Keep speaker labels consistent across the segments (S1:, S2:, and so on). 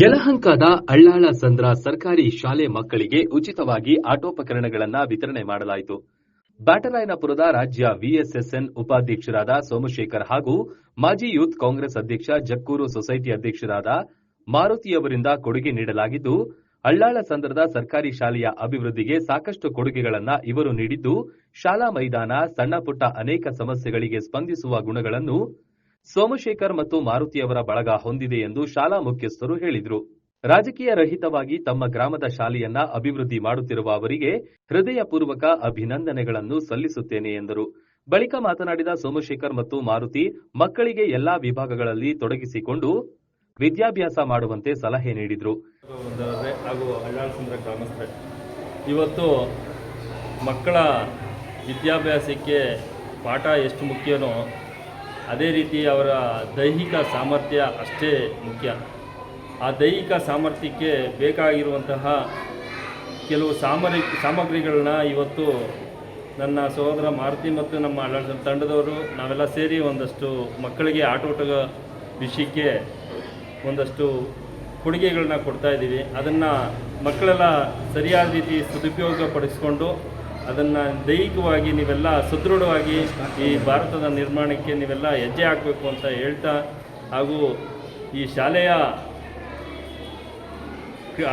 S1: ಯಲಹಂಕದ ಅಳ್ಳಾಳ ಸಂದ್ರ ಸರ್ಕಾರಿ ಶಾಲೆ ಮಕ್ಕಳಿಗೆ ಉಚಿತವಾಗಿ ಆಟೋಪಕರಣಗಳನ್ನ ವಿತರಣೆ ಮಾಡಲಾಯಿತು. ಬ್ಯಾಟರಾಯನಪುರದ ರಾಜ್ಯ ವಿಎಸ್ಎಸ್ಎನ್ ಉಪಾಧ್ಯಕ್ಷರಾದ ಸೋಮಶೇಖರ್ ಹಾಗೂ ಮಾಜಿ ಯೂತ್ ಕಾಂಗ್ರೆಸ್ ಅಧ್ಯಕ್ಷ ಜಕ್ಕೂರು ಸೊಸೈಟಿ ಅಧ್ಯಕ್ಷರಾದ ಮಾರುತಿಯವರಿಂದ ಕೊಡುಗೆ ನೀಡಲಾಗಿದ್ದು, ಅಳ್ಳಾಳ ಸಂದ್ರದ ಸರ್ಕಾರಿ ಶಾಲೆಯ ಅಭಿವೃದ್ಧಿಗೆ ಸಾಕಷ್ಟು ಕೊಡುಗೆಗಳನ್ನು ಇವರು ನೀಡಿದ್ದು, ಶಾಲಾ ಮೈದಾನ, ಸಣ್ಣಪುಟ್ಟ ಅನೇಕ ಸಮಸ್ಯೆಗಳಿಗೆ ಸ್ಪಂದಿಸುವ ಗುಣಗಳನ್ನು ಸೋಮಶೇಖರ್ ಮತ್ತು ಮಾರುತಿಯವರ ಬಳಗ ಹೊಂದಿದೆ ಎಂದು ಶಾಲಾ ಮುಖ್ಯಸ್ಥರು ಹೇಳಿದರು. ರಾಜಕೀಯ ರಹಿತವಾಗಿ ತಮ್ಮ ಗ್ರಾಮದ ಶಾಲೆಯನ್ನ ಅಭಿವೃದ್ಧಿ ಮಾಡುತ್ತಿರುವ ಅವರಿಗೆ ಹೃದಯಪೂರ್ವಕ ಅಭಿನಂದನೆಗಳನ್ನು ಸಲ್ಲಿಸುತ್ತೇನೆ ಎಂದರು. ಬಳಿಕ ಮಾತನಾಡಿದ ಸೋಮಶೇಖರ್ ಮತ್ತು ಮಾರುತಿ, ಮಕ್ಕಳಿಗೆ ಎಲ್ಲಾ ವಿಭಾಗಗಳಲ್ಲಿ ತೊಡಗಿಸಿಕೊಂಡು ವಿದ್ಯಾಭ್ಯಾಸ ಮಾಡುವಂತೆ ಸಲಹೆ ನೀಡಿದರು.
S2: ಇವತ್ತು ಮಕ್ಕಳ ವಿದ್ಯಾಭ್ಯಾಸಕ್ಕೆ ಪಾಠ ಎಷ್ಟು ಮುಖ್ಯನೋ ಅದೇ ರೀತಿ ಅವರ ದೈಹಿಕ ಸಾಮರ್ಥ್ಯ ಅಷ್ಟೇ ಮುಖ್ಯ. ಆ ದೈಹಿಕ ಸಾಮರ್ಥ್ಯಕ್ಕೆ ಬೇಕಾಗಿರುವಂತಹ ಕೆಲವು ಸಾಮರಿ, ಸಾಮಗ್ರಿಗಳನ್ನ ಇವತ್ತು ನನ್ನ ಸಹೋದರ ಮಾರುತಿ ಮತ್ತು ನಮ್ಮ ಆಡಳಿತ ತಂಡದವರು ನಾವೆಲ್ಲ ಸೇರಿ ಒಂದಷ್ಟು ಮಕ್ಕಳಿಗೆ ಆಟೋಟದ ವಿಷಯಕ್ಕೆ ಒಂದಷ್ಟು ಕೊಡುಗೆಗಳನ್ನ ಕೊಡ್ತಾ ಇದ್ದೀವಿ. ಅದನ್ನು ಮಕ್ಕಳೆಲ್ಲ ಸರಿಯಾದ ರೀತಿ ಸದುಪಯೋಗ ಪಡಿಸ್ಕೊಂಡು ಅದನ್ನು ದೈಹಿಕವಾಗಿ ನೀವೆಲ್ಲ ಸದೃಢವಾಗಿ ಈ ಭಾರತದ ನಿರ್ಮಾಣಕ್ಕೆ ನೀವೆಲ್ಲ ಹೆಜ್ಜೆ ಹಾಕಬೇಕು ಅಂತ ಹೇಳ್ತಾ ಹಾಗೂ ಈ ಶಾಲೆಯ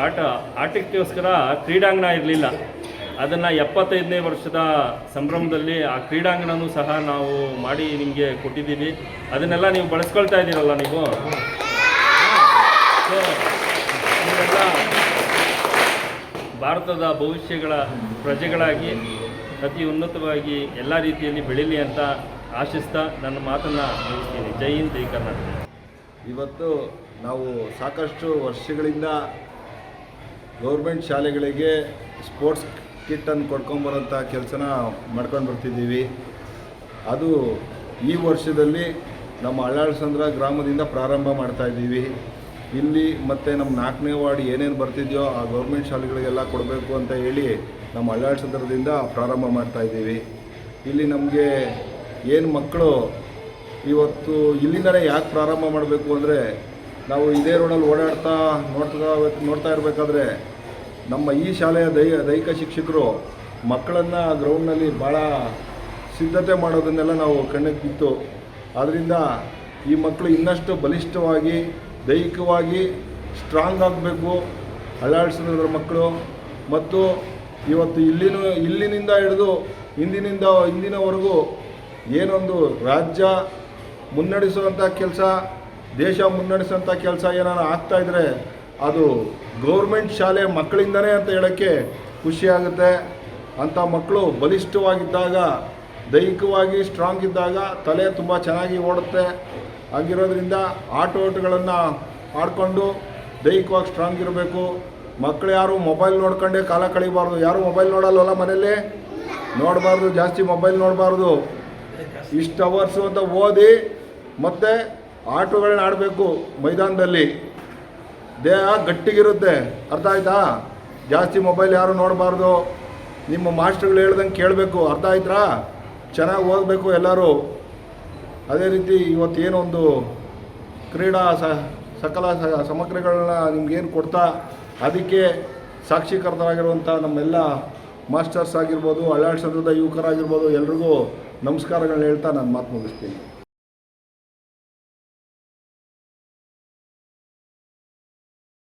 S2: ಆಟ, ಆಟಕ್ಕೋಸ್ಕರ ಕ್ರೀಡಾಂಗಣ ಇರಲಿಲ್ಲ. ಅದನ್ನು ಎಪ್ಪತ್ತೈದನೇ ವರ್ಷದ ಸಂಭ್ರಮದಲ್ಲಿ ಆ ಕ್ರೀಡಾಂಗಣನೂ ಸಹ ನಾವು ಮಾಡಿ ನಿಮಗೆ ಕೊಟ್ಟಿದ್ದೀವಿ. ಅದನ್ನೆಲ್ಲ ನೀವು ಬಳಸ್ಕೊಳ್ತಾ ಇದ್ದೀರಲ್ಲ ನೀವು ಸೊ ನೀವೆಲ್ಲ ಭಾರತದ ಭವಿಷ್ಯಗಳ ಪ್ರಜೆಗಳಾಗಿ ಅತಿ ಉನ್ನತವಾಗಿ ಎಲ್ಲ ರೀತಿಯಲ್ಲಿ ಬೆಳೀಲಿ ಅಂತ ಆಶಿಸ್ತಾ ನನ್ನ ಮಾತನ್ನು ಮುಗಿಸ್ತೀನಿ. ಜೈ ಹಿಂದ್, ಜೈ ಕರ್ನಾಟಕ.
S3: ಇವತ್ತು ನಾವು ಸಾಕಷ್ಟು ವರ್ಷಗಳಿಂದ ಗೌರ್ಮೆಂಟ್ ಶಾಲೆಗಳಿಗೆ ಸ್ಪೋರ್ಟ್ಸ್ ಕಿಟ್ಟನ್ನು ಕೊಡ್ಕೊಂಬರೋಂಥ ಕೆಲಸನ ಮಾಡ್ಕೊಂಡು ಬರ್ತಿದ್ದೀವಿ. ಅದು ಈ ವರ್ಷದಲ್ಲಿ ನಮ್ಮ ಅಳ್ಳಾಳಸಂದ್ರ ಗ್ರಾಮದಿಂದ ಪ್ರಾರಂಭ ಮಾಡ್ತಾ ಇದ್ದೀವಿ. ಇಲ್ಲಿ ಮತ್ತು ನಮ್ಮ ನಾಲ್ಕನೇ ವಾರ್ಡ್ ಏನೇನು ಬರ್ತಿದೆಯೋ ಆ ಗೌರ್ಮೆಂಟ್ ಶಾಲೆಗಳಿಗೆಲ್ಲ ಕೊಡಬೇಕು ಅಂತ ಹೇಳಿ ನಮ್ಮ ಅಳ್ಳಾಳಸಂದ್ರದಿಂದ ಪ್ರಾರಂಭ ಮಾಡ್ತಾ ಇದ್ದೀವಿ. ಇಲ್ಲಿ ನಮಗೆ ಏನು ಮಕ್ಕಳು ಇವತ್ತು ಇಲ್ಲಿಂದಲೇ ಯಾಕೆ ಪ್ರಾರಂಭ ಮಾಡಬೇಕು ಅಂದರೆ ನಾವು ಇದೇ ರೋಡಲ್ಲಿ ಓಡಾಡ್ತಾ ನೋಡ್ತಾ ನೋಡ್ತಾ ಇರಬೇಕಾದ್ರೆ ನಮ್ಮ ಈ ಶಾಲೆಯ ದೈ, ದೈಹಿಕ ಶಿಕ್ಷಕರು ಮಕ್ಕಳನ್ನು ಗ್ರೌಂಡ್ನಲ್ಲಿ ಭಾಳ ಸಿದ್ಧತೆ ಮಾಡೋದನ್ನೆಲ್ಲ ನಾವು ಕಣ್ಣಿಗೆ ಬಿತ್ತು. ಆದ್ದರಿಂದ ಈ ಮಕ್ಕಳು ಇನ್ನಷ್ಟು ಬಲಿಷ್ಠವಾಗಿ ದೈಹಿಕವಾಗಿ ಸ್ಟ್ರಾಂಗ್ ಆಗಬೇಕು ಅಳಾಡಿಸಿದ್ರ ಮಕ್ಕಳು. ಮತ್ತು ಇವತ್ತು ಇಲ್ಲಿನ, ಇಲ್ಲಿನಿಂದ ಹಿಡಿದು ಇಂದಿನಿಂದ, ಇಂದಿನವರೆಗೂ ಏನೊಂದು ರಾಜ್ಯ ಮುನ್ನಡೆಸುವಂಥ ಕೆಲಸ, ದೇಶ ಮುನ್ನಡೆಸುವಂಥ ಕೆಲಸ ಏನಾರು ಆಗ್ತಾ ಇದ್ದರೆ ಅದು ಗೌರ್ಮೆಂಟ್ ಶಾಲೆ ಮಕ್ಕಳಿಂದನೇ ಅಂತ ಹೇಳೋಕ್ಕೆ ಖುಷಿಯಾಗುತ್ತೆ ಅಂಥ ಮಕ್ಕಳು ಬಲಿಷ್ಠವಾಗಿದ್ದಾಗ, ದೈಹಿಕವಾಗಿ ಸ್ಟ್ರಾಂಗ್ ಇದ್ದಾಗ ತಲೆ ತುಂಬ ಚೆನ್ನಾಗಿ ಓಡುತ್ತೆ. ಆಗಿರೋದ್ರಿಂದ ಆಟೋಟಗಳನ್ನು ಆಡಿಕೊಂಡು ದೈಹಿಕವಾಗಿ ಸ್ಟ್ರಾಂಗ್ ಇರಬೇಕು. ಮಕ್ಕಳು ಯಾರು ಮೊಬೈಲ್ ನೋಡ್ಕೊಂಡೇ ಕಾಲ ಕಳಿಬಾರ್ದು. ಯಾರು ಮೊಬೈಲ್ ನೋಡಲ್ವಲ್ಲ ಮನೆಯಲ್ಲಿ? ನೋಡಬಾರ್ದು, ಜಾಸ್ತಿ ಮೊಬೈಲ್ ನೋಡಬಾರ್ದು. ಇಷ್ಟು ಅವರ್ಸು ಅಂತ ಓದಿ ಮತ್ತು ಆಟಗಳನ್ನ ಆಡಬೇಕು ಮೈದಾನದಲ್ಲಿ. ದೇಹ ಗಟ್ಟಿಗಿರುತ್ತೆ. ಅರ್ಥ ಆಯ್ತಾ? ಜಾಸ್ತಿ ಮೊಬೈಲ್ ಯಾರು ನೋಡಬಾರ್ದು. ನಿಮ್ಮ ಮಾಸ್ಟರ್ಗಳು ಹೇಳ್ದಂಗೆ ಕೇಳಬೇಕು. ಅರ್ಥ ಆಯ್ತಾ? ಚೆನ್ನಾಗಿ ಓದಬೇಕು ಎಲ್ಲರೂ. ಅದೇ ರೀತಿ ಇವತ್ತೇನೊಂದು ಕ್ರೀಡಾ ಸ, ಸಕಲ ಸಮಗ್ರಗಳನ್ನ ನಿಮ್ಗೇನು ಕೊಡ್ತಾ ಅದಕ್ಕೆ ಸಾಕ್ಷೀಕರ್ತರಾಗಿರುವಂಥ ನಮ್ಮೆಲ್ಲ ಮಾಸ್ಟರ್ಸ್ ಆಗಿರ್ಬೋದು ಅಳ್ಳಾಡ್ಸಂದ್ರದ ಯುವಕರಾಗಿರ್ಬೋದು, ಎಲ್ರಿಗೂ ನಮಸ್ಕಾರಗಳನ್ನ ಹೇಳ್ತಾ ನಾನು ಮಾತು ಮುಗಿಸ್ತೀನಿ.